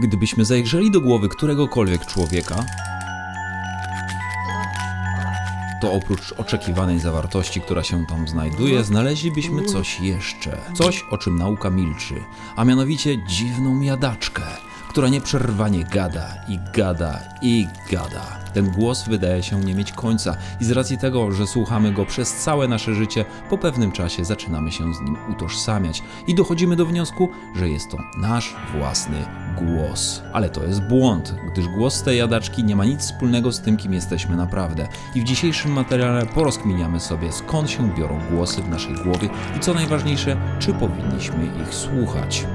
Gdybyśmy zajrzeli do głowy któregokolwiek człowieka, to oprócz oczekiwanej zawartości, która się tam znajduje, znaleźlibyśmy coś jeszcze. Coś, o czym nauka milczy, a mianowicie dziwną jadaczkę, która nieprzerwanie gada i gada i gada. Ten głos wydaje się nie mieć końca i z racji tego, że słuchamy go przez całe nasze życie, po pewnym czasie zaczynamy się z nim utożsamiać i dochodzimy do wniosku, że jest to nasz własny głos. Ale to jest błąd, gdyż głos tej jadaczki nie ma nic wspólnego z tym, kim jesteśmy naprawdę. I w dzisiejszym materiale porozkminiamy sobie, skąd się biorą głosy w naszej głowie i co najważniejsze, czy powinniśmy ich słuchać.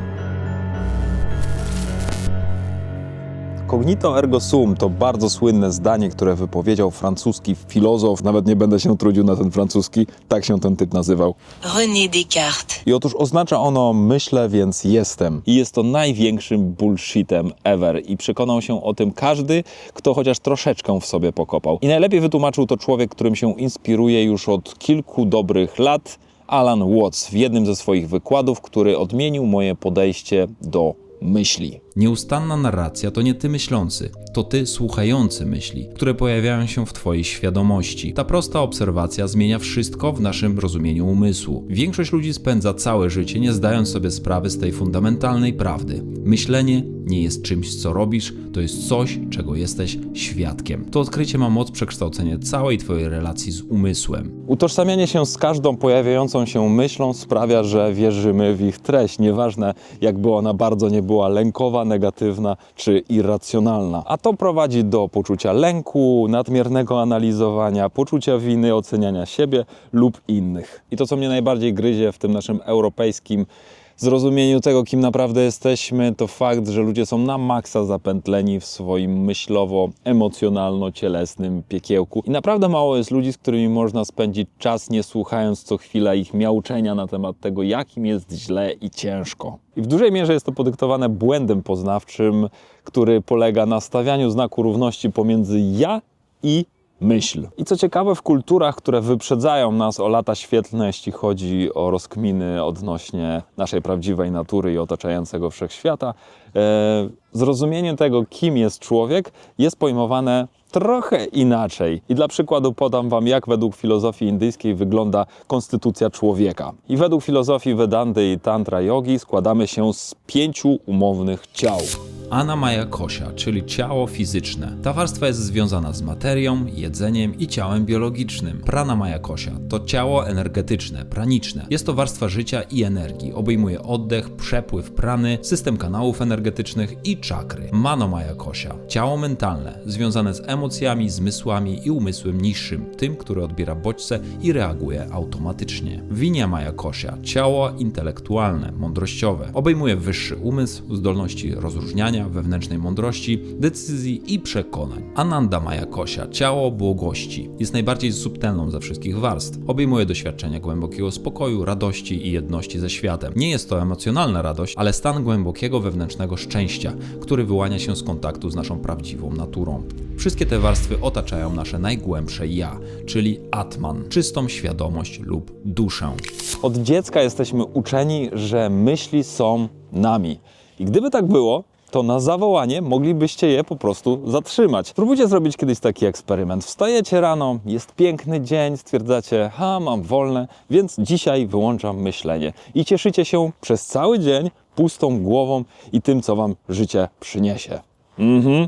Cognito ergo sum to bardzo słynne zdanie, które wypowiedział francuski filozof. Nawet nie będę się trudził na ten francuski, tak się ten typ nazywał. René Descartes. I otóż oznacza ono myślę, więc jestem. I jest to największym bullshitem ever. I przekonał się o tym każdy, kto chociaż troszeczkę w sobie pokopał. I najlepiej wytłumaczył to człowiek, którym się inspiruje już od kilku dobrych lat, Alan Watts, w jednym ze swoich wykładów, który odmienił moje podejście do myśli. Nieustanna narracja to nie ty myślący, to ty słuchający myśli, które pojawiają się w twojej świadomości. Ta prosta obserwacja zmienia wszystko w naszym rozumieniu umysłu. Większość ludzi spędza całe życie nie zdając sobie sprawy z tej fundamentalnej prawdy. Myślenie nie jest czymś, co robisz, to jest coś, czego jesteś świadkiem. To odkrycie ma moc przekształcenia całej twojej relacji z umysłem. Utożsamianie się z każdą pojawiającą się myślą sprawia, że wierzymy w ich treść, nieważne jakby ona bardzo nie była lękowa, negatywna czy irracjonalna. A to prowadzi do poczucia lęku, nadmiernego analizowania, poczucia winy, oceniania siebie lub innych. I to, co mnie najbardziej gryzie w tym naszym europejskim zrozumieniu tego, kim naprawdę jesteśmy, to fakt, że ludzie są na maksa zapętleni w swoim myślowo-emocjonalno-cielesnym piekiełku. I naprawdę mało jest ludzi, z którymi można spędzić czas, nie słuchając co chwila ich miauczenia na temat tego, jakim jest źle i ciężko. I w dużej mierze jest to podyktowane błędem poznawczym, który polega na stawianiu znaku równości pomiędzy ja i myśl. I co ciekawe, w kulturach, które wyprzedzają nas o lata świetlne, jeśli chodzi o rozkminy odnośnie naszej prawdziwej natury i otaczającego wszechświata, e, zrozumienie tego, kim jest człowiek, jest pojmowane trochę inaczej. I dla przykładu podam Wam, jak według filozofii indyjskiej wygląda konstytucja człowieka. I według filozofii Vedanty i Tantra Yogi składamy się z pięciu umownych ciał. Anamaya Kosia, czyli ciało fizyczne. Ta warstwa jest związana z materią, jedzeniem i ciałem biologicznym. Pranamaya Kosia to ciało energetyczne, praniczne. Jest to warstwa życia i energii. Obejmuje oddech, przepływ prany, system kanałów energetycznych i czakry. Manomaya Kosia ciało mentalne, związane z emocjami, zmysłami i umysłem niższym, tym, który odbiera bodźce i reaguje automatycznie. Vinyamaya Kosia ciało intelektualne, mądrościowe. Obejmuje wyższy umysł, zdolności rozróżniania, wewnętrznej mądrości, decyzji i przekonań. Ananda Maya Kosia, ciało błogości, jest najbardziej subtelną ze wszystkich warstw. Obejmuje doświadczenia głębokiego spokoju, radości i jedności ze światem. Nie jest to emocjonalna radość, ale stan głębokiego wewnętrznego szczęścia, który wyłania się z kontaktu z naszą prawdziwą naturą. Wszystkie te warstwy otaczają nasze najgłębsze ja, czyli Atman, czystą świadomość lub duszę. Od dziecka jesteśmy uczeni, że myśli są nami. I gdyby tak było, to na zawołanie moglibyście je po prostu zatrzymać. Spróbujcie zrobić kiedyś taki eksperyment. Wstajecie rano, jest piękny dzień, stwierdzacie, ha, mam wolne, więc dzisiaj wyłączam myślenie. I cieszycie się przez cały dzień pustą głową i tym, co wam życie przyniesie. Mhm.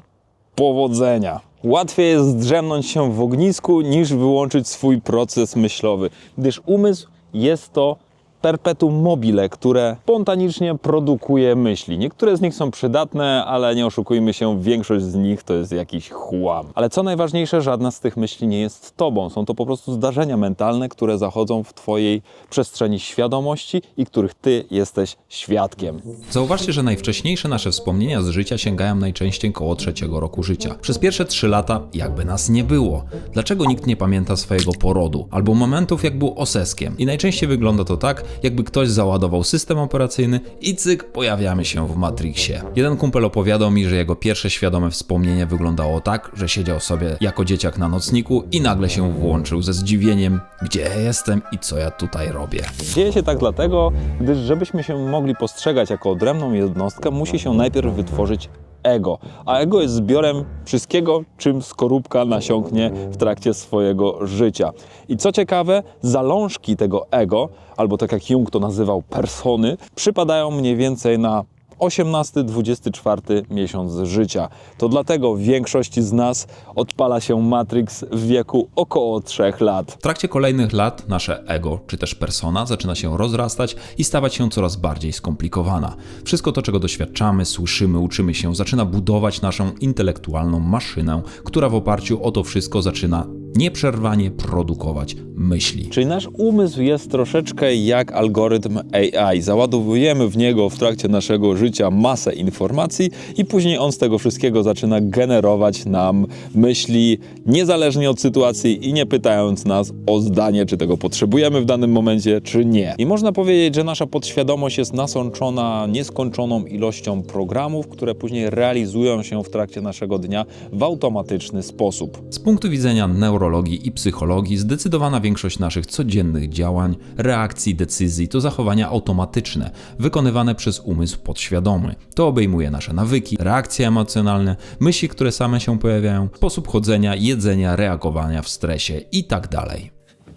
Powodzenia. Łatwiej jest zdrzemnąć się w ognisku, niż wyłączyć swój proces myślowy, gdyż umysł jest to perpetuum mobile, które spontanicznie produkuje myśli. Niektóre z nich są przydatne, ale nie oszukujmy się, większość z nich to jest jakiś chłam. Ale co najważniejsze, żadna z tych myśli nie jest tobą. Są to po prostu zdarzenia mentalne, które zachodzą w twojej przestrzeni świadomości i których ty jesteś świadkiem. Zauważcie, że najwcześniejsze nasze wspomnienia z życia sięgają najczęściej koło trzeciego roku życia. Przez pierwsze trzy lata jakby nas nie było. Dlaczego nikt nie pamięta swojego porodu? Albo momentów jak był oseskiem? I najczęściej wygląda to tak, jakby ktoś załadował system operacyjny i cyk, pojawiamy się w Matrixie. Jeden kumpel opowiadał mi, że jego pierwsze świadome wspomnienie wyglądało tak, że siedział sobie jako dzieciak na nocniku i nagle się włączył ze zdziwieniem, gdzie ja jestem i co ja tutaj robię. Dzieje się tak dlatego, gdyż żebyśmy się mogli postrzegać jako odrębną jednostkę, musi się najpierw wytworzyć ego. A ego jest zbiorem wszystkiego, czym skorupka nasiąknie w trakcie swojego życia. I co ciekawe, zalążki tego ego, albo tak jak Jung to nazywał, persony, przypadają mniej więcej na 18-24 miesiąc życia. To dlatego w większości z nas odpala się Matrix w wieku około 3 lat. W trakcie kolejnych lat nasze ego, czy też persona, zaczyna się rozrastać i stawać się coraz bardziej skomplikowana. Wszystko to, czego doświadczamy, słyszymy, uczymy się, zaczyna budować naszą intelektualną maszynę, która w oparciu o to wszystko zaczyna nieprzerwanie produkować myśli. Czyli nasz umysł jest troszeczkę jak algorytm AI. Załadowujemy w niego w trakcie naszego życia masę informacji i później on z tego wszystkiego zaczyna generować nam myśli, niezależnie od sytuacji i nie pytając nas o zdanie, czy tego potrzebujemy w danym momencie, czy nie. I można powiedzieć, że nasza podświadomość jest nasączona nieskończoną ilością programów, które później realizują się w trakcie naszego dnia w automatyczny sposób. Z punktu widzenia neurologii i psychologii, zdecydowana większość naszych codziennych działań, reakcji, decyzji to zachowania automatyczne, wykonywane przez umysł podświadomy. To obejmuje nasze nawyki, reakcje emocjonalne, myśli, które same się pojawiają, sposób chodzenia, jedzenia, reagowania w stresie itd.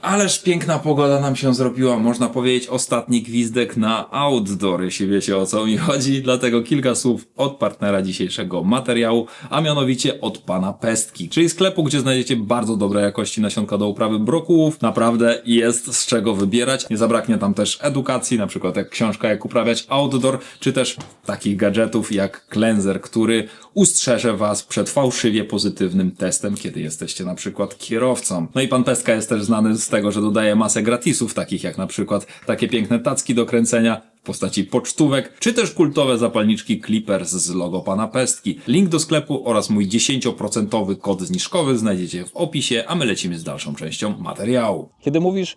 Ależ piękna pogoda nam się zrobiła, można powiedzieć ostatni gwizdek na outdoor, jeśli wiecie o co mi chodzi. Dlatego kilka słów od partnera dzisiejszego materiału, a mianowicie od pana Pestki, czyli sklepu, gdzie znajdziecie bardzo dobrej jakości nasionka do uprawy brokułów. Naprawdę jest z czego wybierać. Nie zabraknie tam też edukacji, na przykład jak książka jak uprawiać outdoor, czy też takich gadżetów jak cleanser, który ustrzeże was przed fałszywie pozytywnym testem, kiedy jesteście na przykład kierowcą. No i pan Pestka jest też znany z tego, że dodaje masę gratisów, takich jak na przykład takie piękne tacki do kręcenia w postaci pocztówek, czy też kultowe zapalniczki Clippers z logo pana Pestki. Link do sklepu oraz mój 10% kod zniżkowy znajdziecie w opisie, a my lecimy z dalszą częścią materiału. Kiedy mówisz,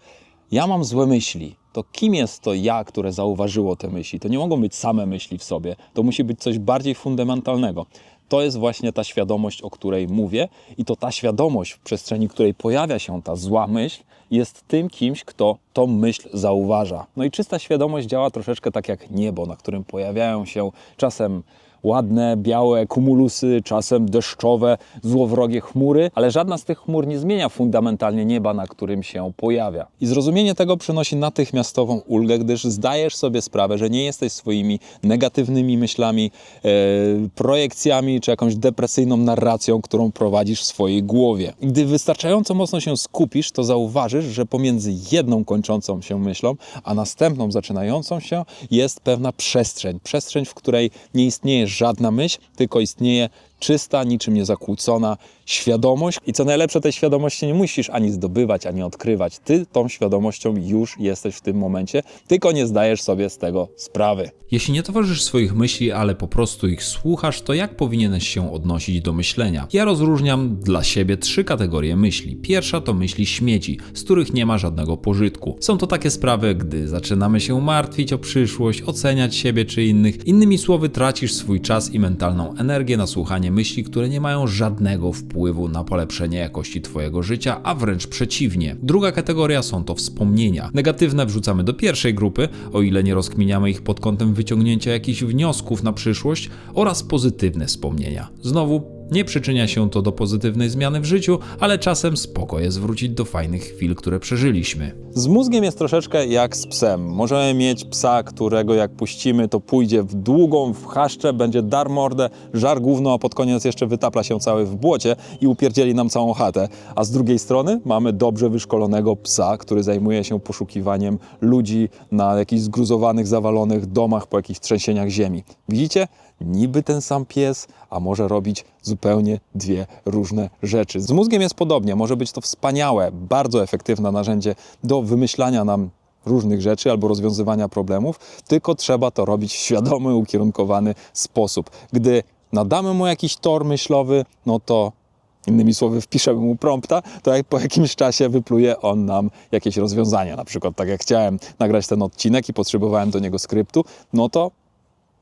ja mam złe myśli, to kim jest to ja, które zauważyło te myśli? To nie mogą być same myśli w sobie, to musi być coś bardziej fundamentalnego. To jest właśnie ta świadomość, o której mówię, i to ta świadomość, w przestrzeni której pojawia się ta zła myśl, jest tym kimś, kto tą myśl zauważa. No i czysta świadomość działa troszeczkę tak jak niebo, na którym pojawiają się czasem ładne, białe kumulusy, czasem deszczowe, złowrogie chmury, ale żadna z tych chmur nie zmienia fundamentalnie nieba, na którym się pojawia. I zrozumienie tego przynosi natychmiastową ulgę, gdyż zdajesz sobie sprawę, że nie jesteś swoimi negatywnymi myślami, e, projekcjami czy jakąś depresyjną narracją, którą prowadzisz w swojej głowie. Gdy wystarczająco mocno się skupisz, to zauważysz, że pomiędzy jedną kończącą się myślą, a następną zaczynającą się jest pewna przestrzeń. Przestrzeń, w której nie istnieje żadna myśl, tylko istnieje czysta, niczym niezakłócona świadomość. I co najlepsze, tej świadomości nie musisz ani zdobywać, ani odkrywać. Ty tą świadomością już jesteś w tym momencie, tylko nie zdajesz sobie z tego sprawy. Jeśli nie towarzyszysz swoich myśli, ale po prostu ich słuchasz, to jak powinieneś się odnosić do myślenia? Ja rozróżniam dla siebie trzy kategorie myśli. Pierwsza to myśli śmieci, z których nie ma żadnego pożytku. Są to takie sprawy, gdy zaczynamy się martwić o przyszłość, oceniać siebie czy innych. Innymi słowy, tracisz swój czas i mentalną energię na słuchanie myśli, które nie mają żadnego wpływu na polepszenie jakości Twojego życia, a wręcz przeciwnie. Druga kategoria są to wspomnienia. Negatywne wrzucamy do pierwszej grupy, o ile nie rozkminiamy ich pod kątem wyciągnięcia jakichś wniosków na przyszłość, oraz pozytywne wspomnienia. Znowu nie przyczynia się to do pozytywnej zmiany w życiu, ale czasem spoko jest wrócić do fajnych chwil, które przeżyliśmy. Z mózgiem jest troszeczkę jak z psem. Możemy mieć psa, którego jak puścimy, to pójdzie w długą, w chaszczę, będzie dar mordę, żar gówno, a pod koniec jeszcze wytapla się cały w błocie i upierdzieli nam całą chatę. A z drugiej strony mamy dobrze wyszkolonego psa, który zajmuje się poszukiwaniem ludzi na jakichś zgruzowanych, zawalonych domach po jakichś trzęsieniach ziemi. Widzicie? Niby ten sam pies, a może robić zupełnie dwie różne rzeczy. Z mózgiem jest podobnie. Może być to wspaniałe, bardzo efektywne narzędzie do wymyślania nam różnych rzeczy albo rozwiązywania problemów, tylko trzeba to robić w świadomy, ukierunkowany sposób. Gdy nadamy mu jakiś tor myślowy, no to Innymi słowy, wpiszemy mu prompta, to jak po jakimś czasie wypluje on nam jakieś rozwiązanie. Na przykład tak jak chciałem nagrać ten odcinek i potrzebowałem do niego skryptu, no to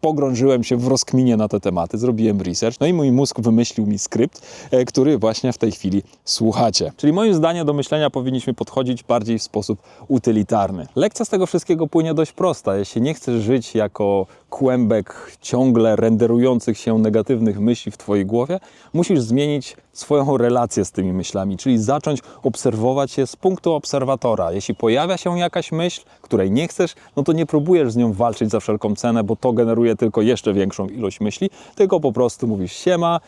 pogrążyłem się w rozkminie na te tematy, zrobiłem research, no i mój mózg wymyślił mi skrypt, e, który właśnie w tej chwili słuchacie. Czyli moim zdaniem do myślenia powinniśmy podchodzić bardziej w sposób utylitarny. Lekcja z tego wszystkiego płynie dość prosta. Jeśli nie chcesz żyć jako kłębek ciągle renderujących się negatywnych myśli w Twojej głowie, musisz zmienić swoją relację z tymi myślami, czyli zacząć obserwować je z punktu obserwatora. Jeśli pojawia się jakaś myśl, której nie chcesz, no to nie próbujesz z nią walczyć za wszelką cenę, bo to generuje tylko jeszcze większą ilość myśli, tylko po prostu mówisz siema,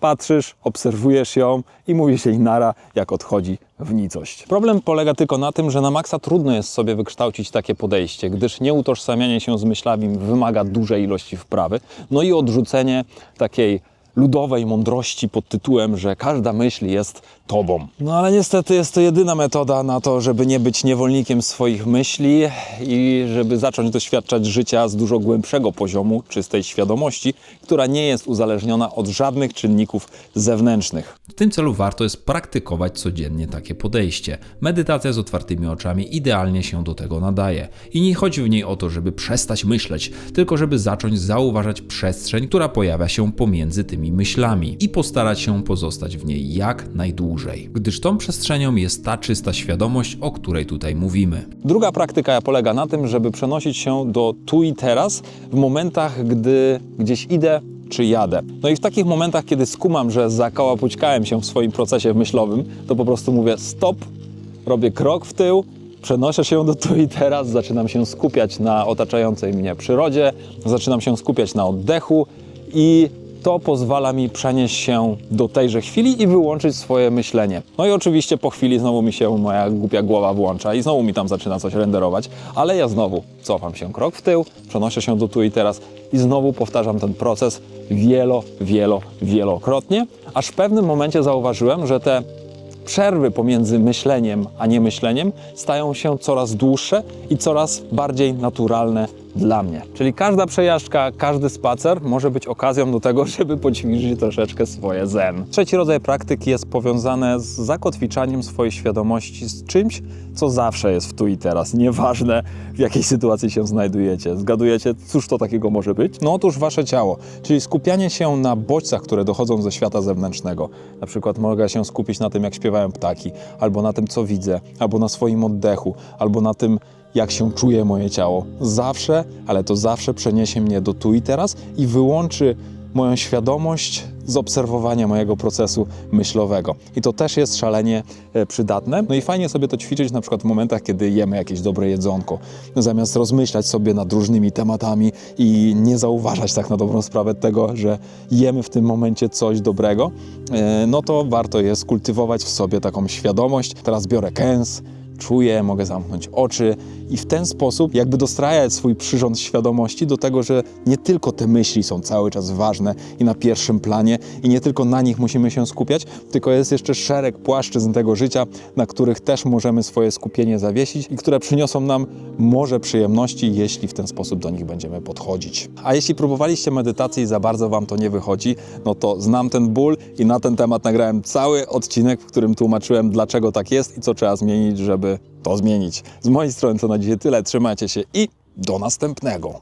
patrzysz, obserwujesz ją i mówisz jej nara, jak odchodzi w nicość. Problem polega tylko na tym, że na maksa trudno jest sobie wykształcić takie podejście, gdyż nieutożsamianie się z myślami wymaga dużej ilości wprawy, no i odrzucenie takiej ludowej mądrości pod tytułem, że każda myśl jest tobą. No ale niestety jest to jedyna metoda na to, żeby nie być niewolnikiem swoich myśli i żeby zacząć doświadczać życia z dużo głębszego poziomu czystej świadomości, która nie jest uzależniona od żadnych czynników zewnętrznych. W tym celu warto jest praktykować codziennie takie podejście. Medytacja z otwartymi oczami idealnie się do tego nadaje. I nie chodzi w niej o to, żeby przestać myśleć, tylko żeby zacząć zauważać przestrzeń, która pojawia się pomiędzy tymi myślami i postarać się pozostać w niej jak najdłużej. Gdyż tą przestrzenią jest ta czysta świadomość, o której tutaj mówimy. Druga praktyka polega na tym, żeby przenosić się do tu i teraz w momentach, gdy gdzieś idę czy jadę. No i w takich momentach, kiedy skumam, że zakałapućkałem się w swoim procesie myślowym, to po prostu mówię stop, robię krok w tył, przenoszę się do tu i teraz, zaczynam się skupiać na otaczającej mnie przyrodzie, zaczynam się skupiać na oddechu i to pozwala mi przenieść się do tejże chwili i wyłączyć swoje myślenie. No i oczywiście po chwili znowu mi się moja głupia głowa włącza i znowu mi tam zaczyna coś renderować, ale ja znowu cofam się krok w tył, przenoszę się do tu i teraz i znowu powtarzam ten proces wielo, wielo, wielokrotnie, aż w pewnym momencie zauważyłem, że te przerwy pomiędzy myśleniem a niemyśleniem stają się coraz dłuższe i coraz bardziej naturalne dla mnie. Czyli każda przejażdżka, każdy spacer może być okazją do tego, żeby poćwiczyć troszeczkę swoje zen. Trzeci rodzaj praktyki jest powiązany z zakotwiczaniem swojej świadomości z czymś, co zawsze jest w tu i teraz. Nieważne w jakiej sytuacji się znajdujecie. Zgadujecie, cóż to takiego może być? No otóż wasze ciało, czyli skupianie się na bodźcach, które dochodzą ze świata zewnętrznego. Na przykład mogę się skupić na tym, jak śpiewają ptaki, albo na tym, co widzę, albo na swoim oddechu, albo na tym, jak się czuje moje ciało. Zawsze, ale to zawsze przeniesie mnie do tu i teraz i wyłączy moją świadomość z obserwowania mojego procesu myślowego. I to też jest szalenie e, przydatne. No i fajnie sobie to ćwiczyć na przykład w momentach, kiedy jemy jakieś dobre jedzonko. Zamiast rozmyślać sobie nad różnymi tematami i nie zauważać tak na dobrą sprawę tego, że jemy w tym momencie coś dobrego, e, no to warto jest kultywować w sobie taką świadomość. Teraz biorę kęs, czuję, mogę zamknąć oczy i w ten sposób jakby dostrajać swój przyrząd świadomości do tego, że nie tylko te myśli są cały czas ważne i na pierwszym planie i nie tylko na nich musimy się skupiać, tylko jest jeszcze szereg płaszczyzn tego życia, na których też możemy swoje skupienie zawiesić i które przyniosą nam może przyjemności, jeśli w ten sposób do nich będziemy podchodzić. A jeśli próbowaliście medytacji i za bardzo Wam to nie wychodzi, no to znam ten ból i na ten temat nagrałem cały odcinek, w którym tłumaczyłem, dlaczego tak jest i co trzeba zmienić, żeby to zmienić. Z mojej strony to na dzisiaj tyle. Trzymajcie się i do następnego.